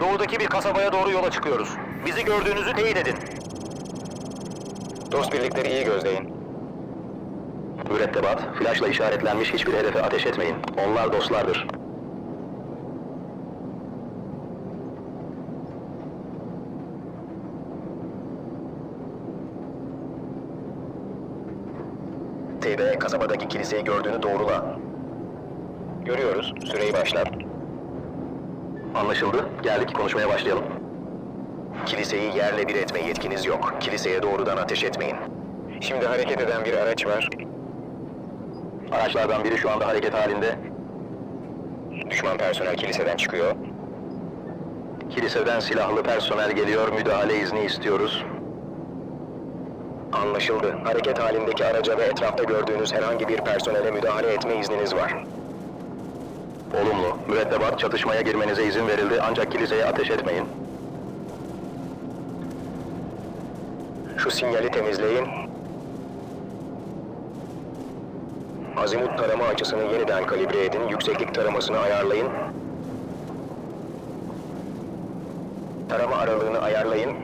Doğudaki bir kasabaya doğru yola çıkıyoruz. Bizi gördüğünüzü teyit edin. Dost birlikleri iyi gözleyin. Mürettebat, flashla işaretlenmiş hiçbir hedefe ateş etmeyin. Onlar dostlardır. TB, kasabadaki kiliseyi gördüğünü doğrula. Görüyoruz, süreyi başlat. Anlaşıldı. Geldik, konuşmaya başlayalım. Kiliseyi yerle bir etme yetkiniz yok. Kiliseye doğrudan ateş etmeyin. Şimdi hareket eden bir araç var. Araçlardan biri şu anda hareket halinde. Düşman personel kiliseden çıkıyor. Kiliseden silahlı personel geliyor. Müdahale izni istiyoruz. Anlaşıldı. Hareket halindeki araca ve etrafta gördüğünüz herhangi bir personele müdahale etme izniniz var. Olumlu. Mürettebat çatışmaya girmenize izin verildi ancak kiliseye ateş etmeyin. Şu sinyali temizleyin. Azimut tarama açısını yeniden kalibre edin. Yükseklik taramasını ayarlayın. Tarama aralığını ayarlayın.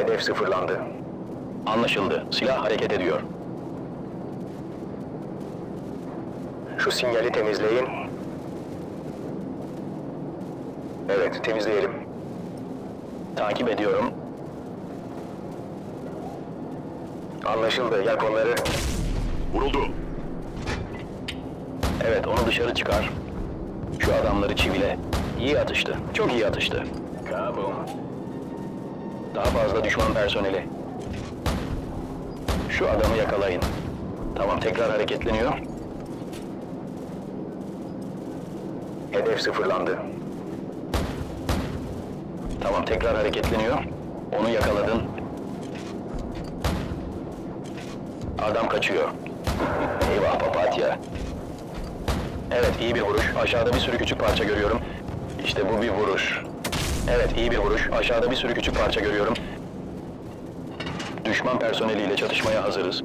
Hedef sıfırlandı. Anlaşıldı. Silah hareket ediyor. Şu sinyali temizleyin. Evet, temizleyelim. Takip ediyorum. Anlaşıldı. Yak onları. Vuruldu. Evet, onu dışarı çıkar. Şu adamları çivile. İyi atıştı. Çok iyi atıştı. Kaboom. Daha fazla düşman personeli. Şu adamı yakalayın. Tamam, tekrar hareketleniyor. Hedef sıfırlandı. Tamam, tekrar hareketleniyor. Onu yakaladın. Adam kaçıyor. Eyvah papatya. Evet iyi bir vuruş. Aşağıda bir sürü küçük parça görüyorum. İşte bu bir vuruş. Evet iyi bir vuruş. Aşağıda bir sürü küçük parça görüyorum. Düşman personeliyle çatışmaya hazırız.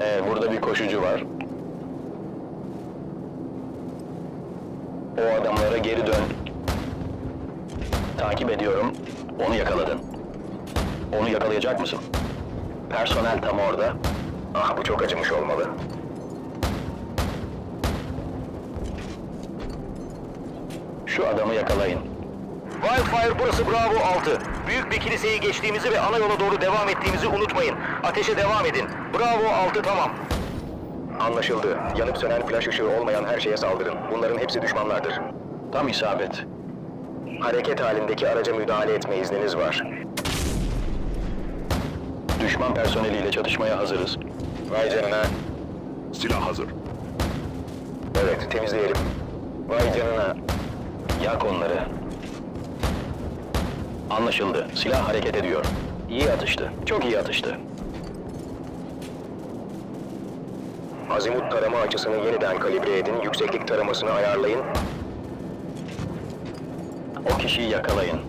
Ee, burada bir koşucu var. O adamlara geri dön. Takip ediyorum. Onu yakaladın. Onu yakalayacak mısın? Personel tam orada. Ah bu çok acımış olmalı. Şu adamı yakalayın. Wildfire burası Bravo 6. Büyük bir kiliseyi geçtiğimizi ve ana yola doğru devam ettiğimizi unutmayın. Ateşe devam edin. Bravo 6 tamam. Anlaşıldı. Yanıp sönen flash ışığı olmayan her şeye saldırın. Bunların hepsi düşmanlardır. Tam isabet. Hareket halindeki araca müdahale etme izniniz var. Düşman personeliyle çatışmaya hazırız. Vay canına. Silah hazır. Evet, temizleyelim. Vay canına. Yak onları. Anlaşıldı. Silah hareket ediyor. İyi atıştı. Çok iyi atıştı. Azimut tarama açısını yeniden kalibre edin. Yükseklik taramasını ayarlayın. O kişiyi yakalayın.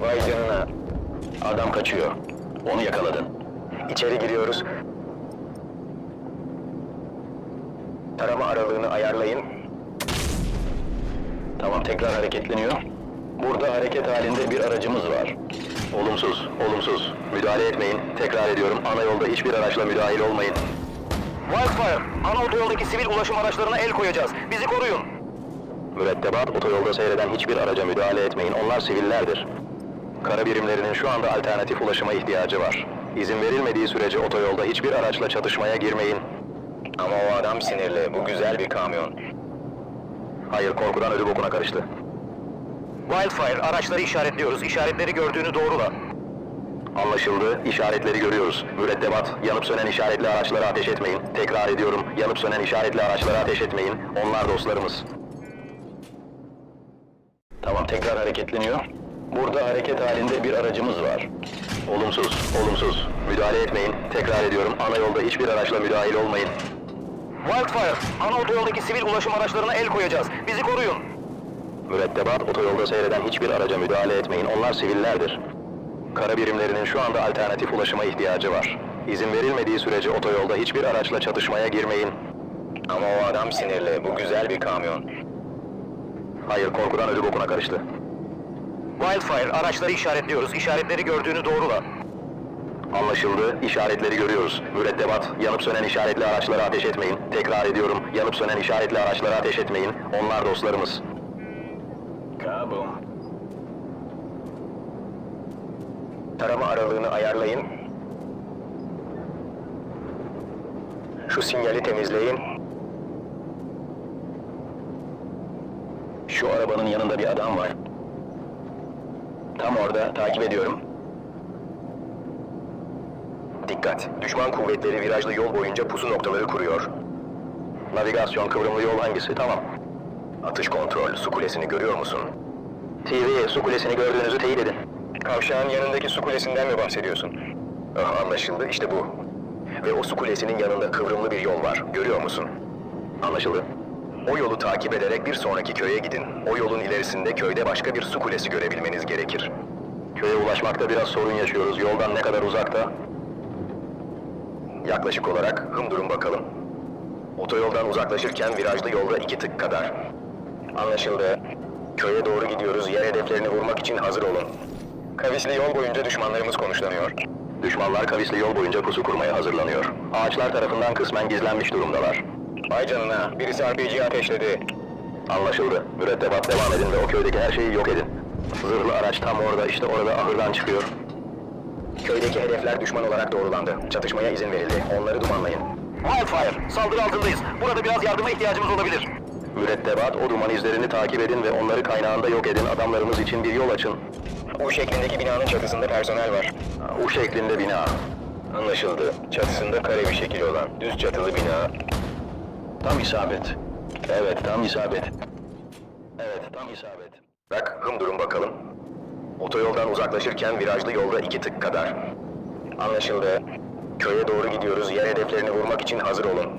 Vay canına. Adam kaçıyor. Onu yakaladın. İçeri giriyoruz. Tarama aralığını ayarlayın. Tamam tekrar hareketleniyor. Burada hareket halinde bir aracımız var. Olumsuz, olumsuz. Müdahale etmeyin. Tekrar ediyorum. Ana yolda hiçbir araçla müdahil olmayın. Wildfire, ana otoyoldaki sivil ulaşım araçlarına el koyacağız. Bizi koruyun. Mürettebat otoyolda seyreden hiçbir araca müdahale etmeyin. Onlar sivillerdir. Kara birimlerinin şu anda alternatif ulaşıma ihtiyacı var. İzin verilmediği sürece otoyolda hiçbir araçla çatışmaya girmeyin. Ama o adam sinirli. Bu güzel bir kamyon. Hayır, korkudan ödü bokuna karıştı. Wildfire, araçları işaretliyoruz. İşaretleri gördüğünü doğrula. Anlaşıldı. İşaretleri görüyoruz. Mürettebat, yanıp sönen işaretli araçlara ateş etmeyin. Tekrar ediyorum, yanıp sönen işaretli araçlara ateş etmeyin. Onlar dostlarımız. Tamam, tekrar hareketleniyor. Burada hareket halinde bir aracımız var. Olumsuz, olumsuz. Müdahale etmeyin. Tekrar ediyorum, ana yolda hiçbir araçla müdahil olmayın. Wildfire, ana otoyoldaki sivil ulaşım araçlarına el koyacağız. Bizi koruyun. Mürettebat, otoyolda seyreden hiçbir araca müdahale etmeyin. Onlar sivillerdir. Kara birimlerinin şu anda alternatif ulaşıma ihtiyacı var. İzin verilmediği sürece otoyolda hiçbir araçla çatışmaya girmeyin. Ama o adam sinirli. Bu güzel bir kamyon. Hayır, korkudan ödü bokuna karıştı. Wildfire, araçları işaretliyoruz. İşaretleri gördüğünü doğrula. Anlaşıldı. İşaretleri görüyoruz. Mürettebat, yanıp sönen işaretli araçlara ateş etmeyin. Tekrar ediyorum, yanıp sönen işaretli araçlara ateş etmeyin. Onlar dostlarımız. Kaboom. Tarama aralığını ayarlayın. Şu sinyali temizleyin. Şu arabanın yanında bir adam var. Tam orada, takip ediyorum. Dikkat! Düşman kuvvetleri virajlı yol boyunca pusu noktaları kuruyor. Navigasyon kıvrımlı yol hangisi? Tamam. Atış kontrol, su kulesini görüyor musun? TV, su kulesini gördüğünüzü teyit edin. Kavşağın yanındaki su kulesinden mi bahsediyorsun? Ah, anlaşıldı, işte bu. Ve o su kulesinin yanında kıvrımlı bir yol var, görüyor musun? Anlaşıldı. O yolu takip ederek bir sonraki köye gidin. O yolun ilerisinde köyde başka bir su kulesi görebilmeniz gerekir. Köye ulaşmakta biraz sorun yaşıyoruz. Yoldan ne kadar uzakta? Yaklaşık olarak hım durun bakalım. Otoyoldan uzaklaşırken virajlı yolda iki tık kadar. Anlaşıldı. Köye doğru gidiyoruz. Yer hedeflerini vurmak için hazır olun. Kavisli yol boyunca düşmanlarımız konuşlanıyor. Düşmanlar kavisli yol boyunca pusu kurmaya hazırlanıyor. Ağaçlar tarafından kısmen gizlenmiş durumdalar. Vay canına, birisi RPG ateşledi. Anlaşıldı. Mürettebat devam edin ve o köydeki her şeyi yok edin. Zırhlı araç tam orada, işte orada ahırdan çıkıyor. Köydeki hedefler düşman olarak doğrulandı. Çatışmaya izin verildi. Onları dumanlayın. Wildfire, saldırı altındayız. Burada biraz yardıma ihtiyacımız olabilir. Mürettebat o duman izlerini takip edin ve onları kaynağında yok edin. Adamlarımız için bir yol açın. U şeklindeki binanın çatısında personel var. U şeklinde bina. Anlaşıldı. Çatısında kare bir şekil olan düz çatılı bina. Tam isabet. Evet, tam isabet. Evet, tam isabet. Bak, hım durun bakalım. Otoyoldan uzaklaşırken virajlı yolda iki tık kadar. Anlaşıldı. Köye doğru gidiyoruz. Yer hedeflerini vurmak için hazır olun.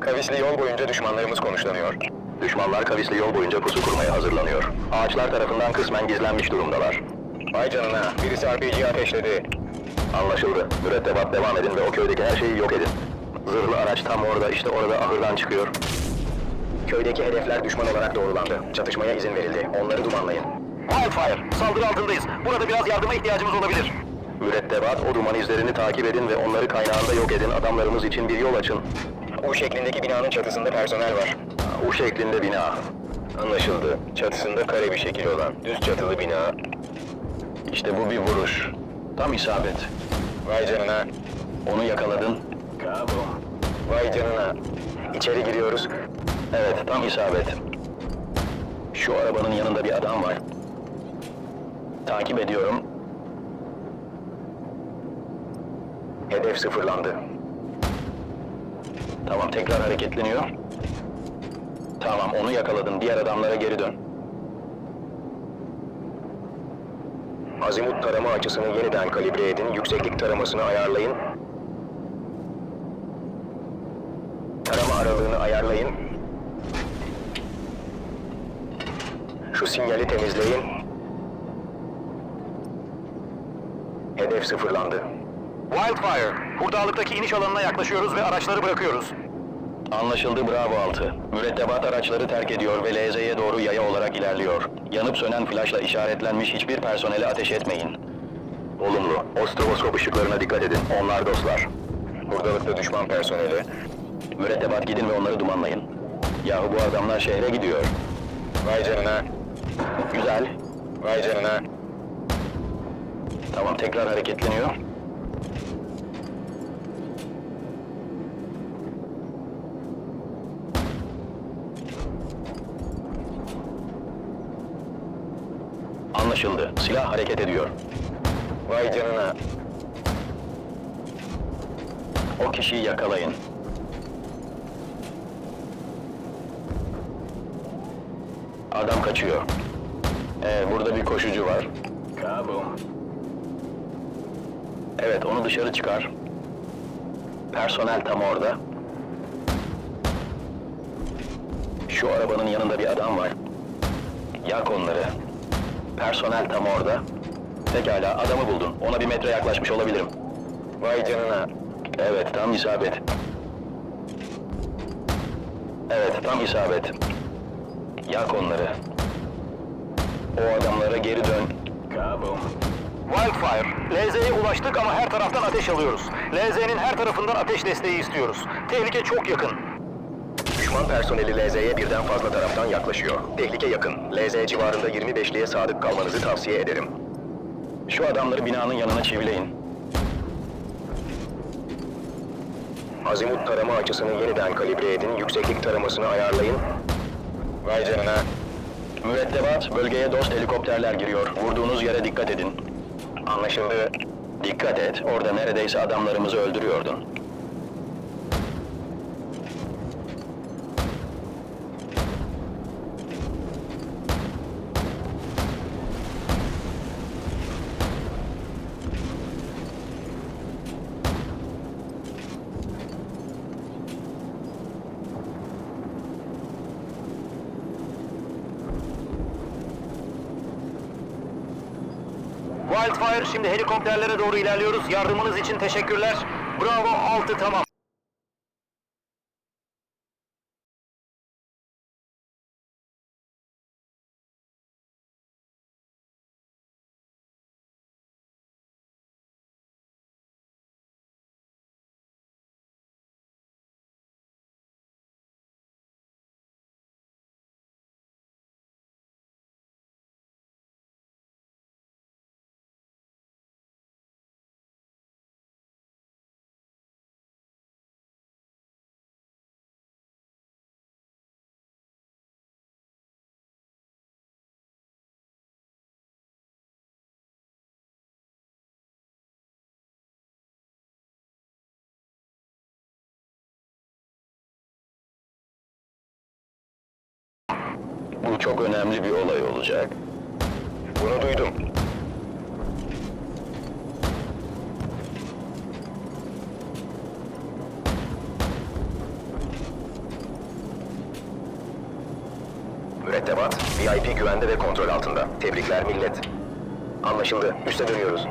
Kavisli yol boyunca düşmanlarımız konuşlanıyor. Düşmanlar kavisli yol boyunca pusu kurmaya hazırlanıyor. Ağaçlar tarafından kısmen gizlenmiş durumdalar. Vay canına, birisi RPG ateşledi. Anlaşıldı. Mürettebat devam edin ve o köydeki her şeyi yok edin. Zırhlı araç tam orada, işte orada ahırdan çıkıyor. Köydeki hedefler düşman olarak doğrulandı. Çatışmaya izin verildi. Onları dumanlayın. Wildfire, saldırı altındayız. Burada biraz yardıma ihtiyacımız olabilir. Mürettebat o duman izlerini takip edin ve onları kaynağında yok edin. Adamlarımız için bir yol açın. U şeklindeki binanın çatısında personel var. U şeklinde bina. Anlaşıldı. Çatısında kare bir şekil olan düz çatılı bina. İşte bu bir vuruş. Tam isabet. Vay canına. Onu yakaladın. Kabum. Vay canına. İçeri giriyoruz. Evet, tam isabet. Şu arabanın yanında bir adam var. Takip ediyorum. Hedef sıfırlandı. Tamam, tekrar hareketleniyor. Tamam, onu yakaladın. Diğer adamlara geri dön. Azimut tarama açısını yeniden kalibre edin. Yükseklik taramasını ayarlayın. Tarama aralığını ayarlayın. Şu sinyali temizleyin. Hedef sıfırlandı. Wildfire, hurdalıktaki iniş alanına yaklaşıyoruz ve araçları bırakıyoruz. Anlaşıldı Bravo 6. Mürettebat araçları terk ediyor ve LZ'ye doğru yaya olarak ilerliyor. Yanıp sönen flaşla işaretlenmiş hiçbir personele ateş etmeyin. Olumlu. Ostroboskop ışıklarına dikkat edin. Onlar dostlar. Buradalıkta düşman personeli. Mürettebat gidin ve onları dumanlayın. Yahu bu adamlar şehre gidiyor. Vay canına. Güzel. Vay canına. Tamam tekrar hareketleniyor. Anlaşıldı. Silah hareket ediyor. Vay canına. O kişiyi yakalayın. Adam kaçıyor. Ee, burada bir koşucu var. Kabum. Evet, onu dışarı çıkar. Personel tam orada. Şu arabanın yanında bir adam var. Yak onları. Personel tam orada. Pekala, adamı buldun. Ona bir metre yaklaşmış olabilirim. Vay canına. Evet, tam isabet. Evet, tam isabet. Yak onları. O adamlara geri dön. Kabum. Wildfire, LZ'ye ulaştık ama her taraftan ateş alıyoruz. LZ'nin her tarafından ateş desteği istiyoruz. Tehlike çok yakın. Düşman personeli LZ'ye birden fazla taraftan yaklaşıyor. Tehlike yakın. LZ civarında 25'liğe sadık kalmanızı tavsiye ederim. Şu adamları binanın yanına çivileyin. Azimut tarama açısını yeniden kalibre edin. Yükseklik taramasını ayarlayın. Vay canına. Mürettebat, bölgeye dost helikopterler giriyor. Vurduğunuz yere dikkat edin. Anlaşıldı. Dikkat et, orada neredeyse adamlarımızı öldürüyordun. Wildfire, şimdi helikopterlere doğru ilerliyoruz. Yardımınız için teşekkürler. Bravo 6 tamam. Çok önemli bir olay olacak. Bunu duydum. Mürettebat, VIP güvende ve kontrol altında. Tebrikler millet. Anlaşıldı. Üste dönüyoruz.